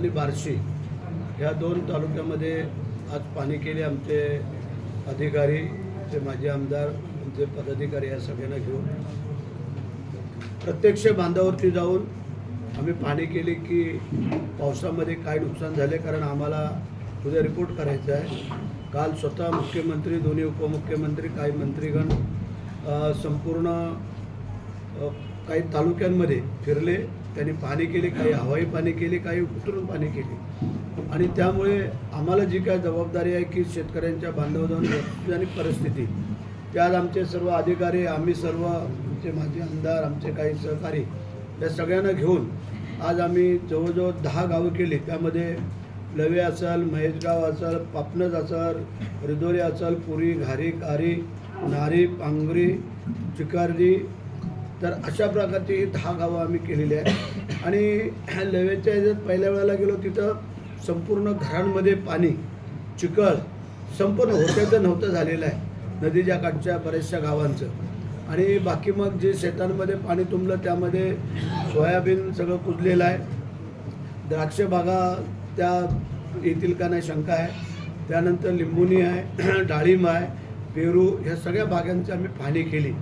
आणि बार्शी ह्या दोन तालुक्यामध्ये आज पाणी केले आमचे अधिकारी ते माजी आमदार आमचे पदाधिकारी या सगळ्यांना घेऊन. प्रत्यक्ष बांधावरती जाऊन आम्ही पाणी केली की पावसामध्ये काय नुकसान झाले कारण आम्हाला उद्या रिपोर्ट करायचा आहे. काल स्वतः मुख्यमंत्री दोन्ही उपमुख्यमंत्री काही मंत्रीगण संपूर्ण काही तालुक्यांमध्ये फिरले. त्यांनी पाणी केली काही हवाई पाणी केली काही उतरून पाणी केली. आणि त्यामुळे आम्हाला जी काय जबाबदारी आहे की शेतकऱ्यांच्या बांधव आणि परिस्थिती. त्यात आमचे सर्व अधिकारी आम्ही सर्व आमचे माजी आमदार आमचे काही सहकारी या सगळ्यांना घेऊन आज आम्ही जवळजवळ दहा गावं केली. त्यामध्ये लवे असल महेशगाव असल पापनज असल रिदोरी असल पुरी घारी कारी नारी पांगरी चिकारजी तर अशा प्रकारची ही दहा गावं आम्ही केलेली आहे आणि ह्या लवेच्या ह्याच्यात पहिल्या वेळेला गेलो तिथं संपूर्ण घरांमध्ये पाणी चिखल संपूर्ण होत्याचं नव्हतं झालेलं आहे. नदीच्या काठच्या बऱ्याचशा गावांचं. आणि बाकी मग जे शेतांमध्ये पाणी तुंबलं त्यामध्ये सोयाबीन सगळं कुजलेलं आहे. द्राक्ष बागा त्या येतील का नाही शंका आहे. त्यानंतर लिंबुनी आहे डाळिंब आहे पेरू ह्या सगळ्या बागांची आम्ही पाहणी केली.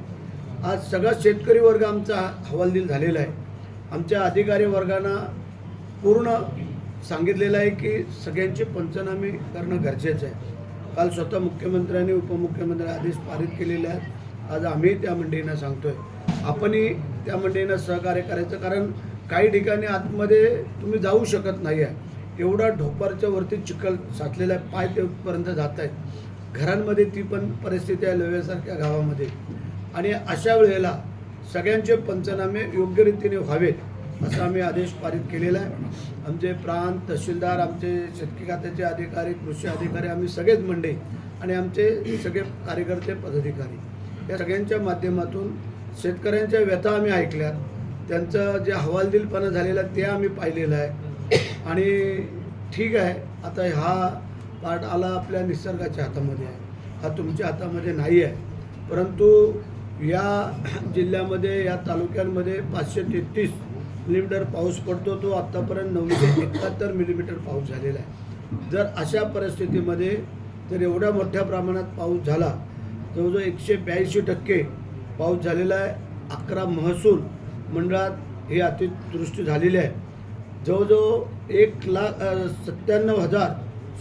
आज सगळा शेतकरी वर्ग आमचा हवालदिल झालेला आहे. आमच्या अधिकारी वर्गांना पूर्ण सांगितलेलं आहे की सगळ्यांचे पंचनामे करणं गरजेचं आहे. काल स्वतः मुख्यमंत्र्यांनी उपमुख्यमंत्री आदेश पारित केलेले आहेत. आज आम्ही त्या मंडळींना सांगतोय. आपणही त्या मंडळींना सहकार्य करायचं कारण काही ठिकाणी आतमध्ये तुम्ही जाऊ शकत नाही आहे. एवढा ढोपरच्या वरती चिखल साचलेला आहे. पाय तेपर्यंत जात आहेत घरांमध्ये ती पण परिस्थिती आहे लव्यासारख्या गावामध्ये. आणि अशा वेळेला सगळ्यांचे पंचनामे योग्य रीतीने व्हावेत असा आम्ही आदेश पारित केलेला आहे. आमचे प्रांत तहसीलदार आमचे शेतकी खात्याचे अधिकारी कृषी अधिकारी आम्ही सगळेच मंडळी आणि आमचे सगळे कार्यकर्ते पदाधिकारी या सगळ्यांच्या माध्यमातून शेतकऱ्यांच्या व्यथा आम्ही ऐकल्यात. त्यांचं जे हवालदिलपणा झालेला ते आम्ही पाहिलेलं आहे. आणि ठीक आहे आता हा पार्ट आला आपल्या निसर्गाच्या हातामध्ये आहे. हा तुमच्या हातामध्ये नाही आहे. परंतु या जिल्ह्यामध्ये या तालुक्यांमध्ये पाचशे तेहतीस मिलीमीटर पाऊस पडतो. तो आत्तापर्यंत नऊशे एकाहत्तर मिलीमीटर पाऊस झालेला आहे. जर अशा परिस्थितीमध्ये जर एवढ्या मोठ्या प्रमाणात पाऊस झाला जवळजवळ एकशे ब्याऐंशी टक्के पाऊस झालेला आहे. अकरा महसूल मंडळात हे अतिदृष्टी झालेली आहे. जवळजवळ एक लाख सत्त्याण्णव हजार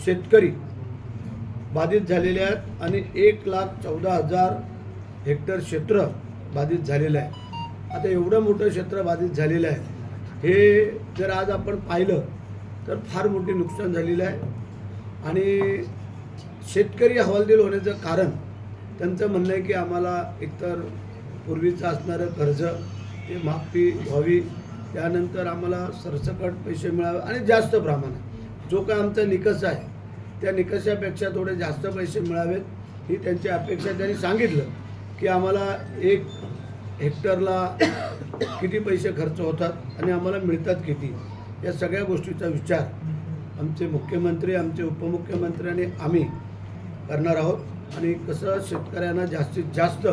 शेतकरी बाधित झालेले आहेत आणि एक लाख चौदा हजार हेक्टर क्षेत्र बाधित झालेलं आहे. आता एवढं मोठं क्षेत्र बाधित झालेलं आहे. हे जर आज आपण पाहिलं तर फार मोठी नुकसान झालेलं आहे. आणि शेतकरी हवालदिल होण्याचं कारण त्यांचं म्हणणं आहे की आम्हाला एकतर पूर्वीचं असणारं कर्ज ते माफी व्हावी. त्यानंतर आम्हाला सरसकट पैसे मिळावे आणि जास्त प्रमाणात. जो काय आमचा निकष आहे त्या निकषापेक्षा थोडे जास्त पैसे मिळावेत ही त्यांची अपेक्षा त्यांनी सांगितलं की आम्हाला एक हेक्टरला किती पैसे खर्च होतात आणि आम्हाला मिळतात किती? या सगळ्या गोष्टीचा विचार आमचे मुख्यमंत्री आमचे उपमुख्यमंत्री आणि आम्ही करणार आहोत. आणि कसं शेतकऱ्यांना जास्तीत जास्त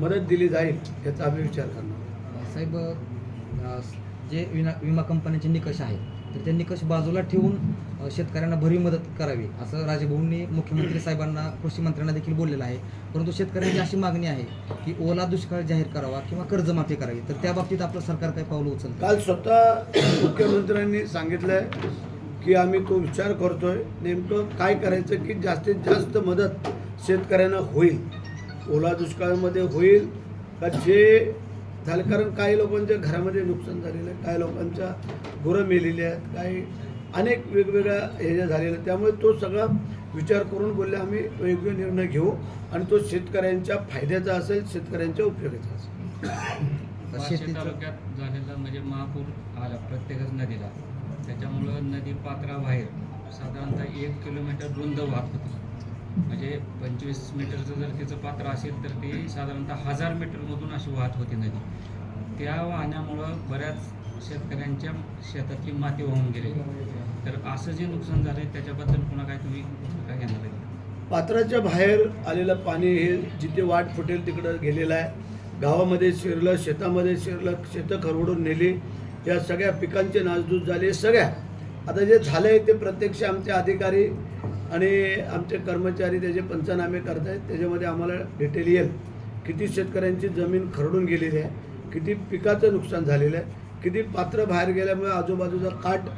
मदत दिली जाईल याचा आम्ही विचार करणार साहेब जे विना विमा कंपन्यांचे निकष आहेत तर त्यांनी कशी बाजूला ठेवून शेतकऱ्यांना भरीव मदत करावी असं राजभवनने मुख्यमंत्री साहेबांना कृषी मंत्र्यांना देखील बोललेलं आहे. परंतु शेतकऱ्यांची अशी मागणी आहे की ओला दुष्काळ जाहीर करावा किंवा कर्जमाफी करावी. तर त्या बाबतीत आपलं सरकार काय पावलं उचलतं? काल स्वतः मुख्यमंत्र्यांनी सांगितलंय की आम्ही तो विचार करतोय नेमकं काय करायचं की जास्तीत जास्त मदत शेतकऱ्यांना होईल. ओला दुष्काळामध्ये होईल का जे झालं. कारण काही लोकांच्या घरामध्ये नुकसान झालेलं आहे काही लोकांच्या गुरं मेलेली आहेत काही अनेक वेगवेगळ्या ह्याच्या झालेल्या. त्यामुळे तो सगळा विचार करून बोलले आम्ही योग्य निर्णय घेऊ आणि तो शेतकऱ्यांच्या फायद्याचा असेल शेतकऱ्यांच्या उपयोगाचा असेल. तालुक्यात झालेला म्हणजे महापूर आला प्रत्येकच नदीला. त्याच्यामुळं नदी पात्राबाहेर साधारणतः एक किलोमीटर रुंद वाहत होती. म्हणजे पंचवीस मीटरचं जर तिचं पात्र असेल तर ती साधारणतः हजार मीटरमधून अशी वाहत होती नदी. त्या वाहण्यामुळं बऱ्याच शेतकऱ्यांच्या शेतातली माती वाहून गेलेली. तर असं जे नुकसान झालं त्याच्याबद्दल पुन्हा काय तुम्ही काय घेणार आहे? पात्राच्या बाहेर आलेलं पाणी हे जिथे वाट फुटेल तिकडं गेलेलं आहे. गावामध्ये शिरलं शेतामध्ये शिरलं शेतं खरवडून नेली. या सगळ्या पिकांचे नासधूस झाले. सगळ्या. आता जे झालं आहे ते प्रत्यक्ष आमचे अधिकारी आणि आमचे कर्मचारी त्याचे पंचनामे करत आहेत त्याच्यामध्ये आम्हाला डिटेल येईल. किती शेतकऱ्यांची जमीन खरडून गेलेली आहे किती पिकाचं नुकसान झालेलं आहे किती पात्र बाहेर गेल्यामुळे आजूबाजूचा काट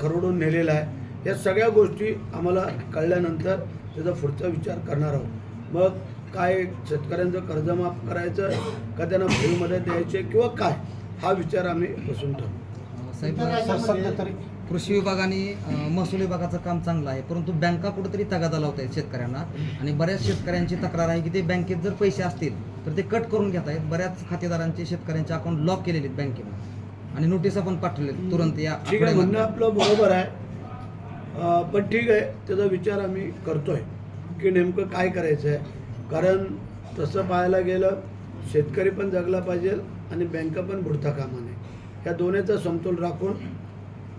खरडून नेलेला आहे. या सगळ्या गोष्टी आम्हाला कळल्यानंतर त्याचा पुढचा विचार करणार आहोत. मग काय शेतकऱ्यांचं कर्जमाफ करायचं का त्यांना भूमी मदत द्यायची किंवा काय हा विचार आम्ही बसून ठरवू कृषी विभागाने अं, महसूल विभागाचं काम चांगलं आहे. परंतु बँका कुठेतरी तगादा लावत आहेत शेतकऱ्यांना. आणि बऱ्याच शेतकऱ्यांची तक्रार आहे की ते बँकेत जर पैसे असतील तर ते कट करून घेत आहेत बऱ्याच खातेदारांचे शेतकऱ्यांचे अकाउंट लॉक केलेले आहेत बँकेने आणि नोटिसा पण पाठवलेत तुरंत या ठीक आहे म्हणणं. आपलं बरोबर आहे. पण ठीक आहे त्याचा विचार आम्ही करतोय की नेमकं काय करायचं आहे कारण तसं पाहायला गेलं शेतकरी पण जगला पाहिजे आणि बँका पण बुडता कामा नये. ह्या दोन्हीचा समतोल राखून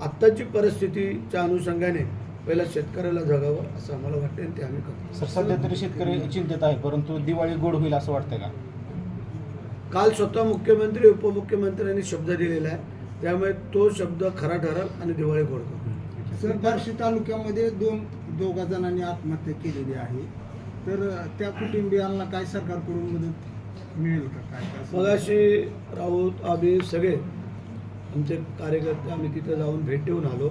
आत्ताची परिस्थितीच्या अनुषंगाने पहिला शेतकऱ्याला जगावं असं आम्हाला वाटतं आणि ते आम्ही करतो सर सध्या तरी शेतकरी चिंतित आहे परंतु दिवाळी गोड होईल असं वाटतं का? काल स्वतः मुख्यमंत्री उपमुख्यमंत्र्यांनी शब्द दिलेला आहे. त्यामुळे तो शब्द खरा ठरेल आणि दिवाळी गोड करू सर बार्शी तालुक्यामध्ये दोन दोघा जणांनी आत्महत्या केलेली आहे. तर त्या कुटुंबियांना काय सरकारकडून मदत मिळेल का? काय काय मग अशी राऊत आम्ही सगळे आमचे कार्यकर्ते आम्ही तिथं जाऊन भेट देऊन आलो.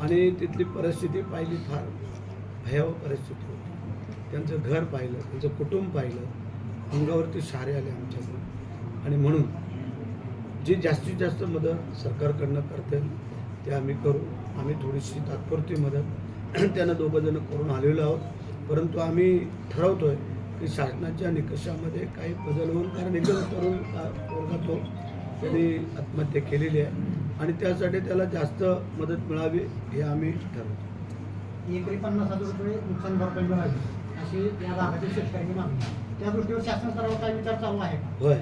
आणि तिथली परिस्थिती पाहिली फार भयावह परिस्थिती होती. त्यांचं घर पाहिलं त्यांचं कुटुंब पाहिलं अंगावरती सारे आले आमच्याकडून. आणि म्हणून जी जास्तीत जास्त मदत सरकारकडनं करते ते आम्ही करू. आम्ही थोडीशी तात्पुरती मदत त्यांना दोघं जण करून आलेलो आहोत. परंतु आम्ही ठरवतोय की शासनाच्या निकषामध्ये काही बदल होऊन कारण एकदम तरुण का- तो त्यांनी आत्महत्या केलेली आहे आणि त्यासाठी त्याला जास्त मदत मिळावी हे आम्ही ठरवतो. एकरी पन्नास हजार रुपये नुकसान भरपाई मिळावी अशी या भागातील शेतकऱ्यांनी मागणी त्या दृष्टीवर शासन स्तरावर काय विचार चालू आहे? का होय.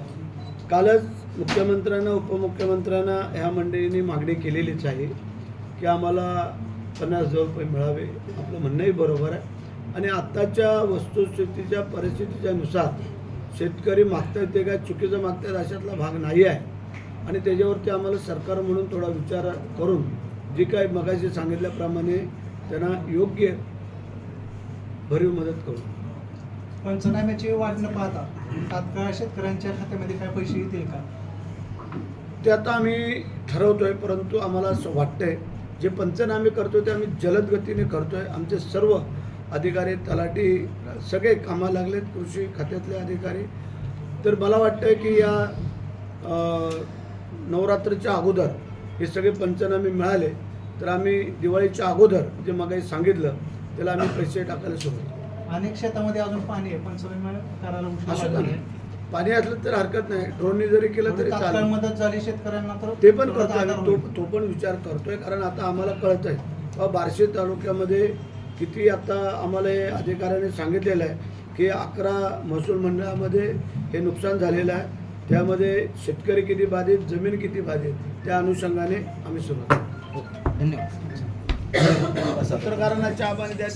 कालच मुख्यमंत्र्यांना उपमुख्यमंत्र्यांना ह्या मंडळींनी मागणी केलेलीच आहे की आम्हाला पन्नास हजार रुपये मिळावे. आपलं म्हणणंही बरोबर आहे. आणि आत्ताच्या वस्तुस्थितीच्या परिस्थितीच्या नुसार शेतकरी मागतायत ते काय चुकीचं मागतायत अशातला भाग नाही आहे. आणि त्याच्यावरती आम्हाला सरकार म्हणून थोडा विचार करून जी काही मगाशी सांगितल्याप्रमाणे त्यांना योग्य भरीव मदत करू. पंचनाम्याची वाट न पाहता तात्काळ शेतकऱ्यांच्या खात्यामध्ये काय पैसे येतील का? ते आता आम्ही ठरवतोय परंतु आम्हाला असं वाटतंय जे पंचनामे करतोय ते आम्ही जलद गतीने करतोय. आमचे सर्व अधिकारी तलाठी सगळे कामाला लागलेत कृषी खात्यातले अधिकारी. तर मला वाटतंय की या नवरात्रीच्या अगोदर हे सगळे पंचनामे मिळाले तर आम्ही दिवाळीच्या अगोदर जे मगाही सांगितलं त्याला आम्ही पैसे टाकायला करू. अनेक शेतामध्ये अजून पाणी आहे पंचनामे करायला असं नाही. पाणी असलं तर हरकत नाही ड्रोनने जरी केलं तरी तात्काळ चालेल मदत झाली शेतकऱ्यांना तर ते पण आधार आम्ही. तो. तो पण विचार करतोय कारण आता आम्हाला कळत आहे बार्शी तालुक्यामध्ये किती आता आम्हाला हे अधिकाऱ्याने सांगितलेलं आहे की अकरा महसूल मंडळामध्ये हे नुकसान झालेलं आहे त्यामध्ये शेतकरी किती बाधित जमीन किती बाधित त्या अनुषंगाने आम्ही सुरुवात करू. धन्यवाद पत्रकारांना चहा पाणी द्या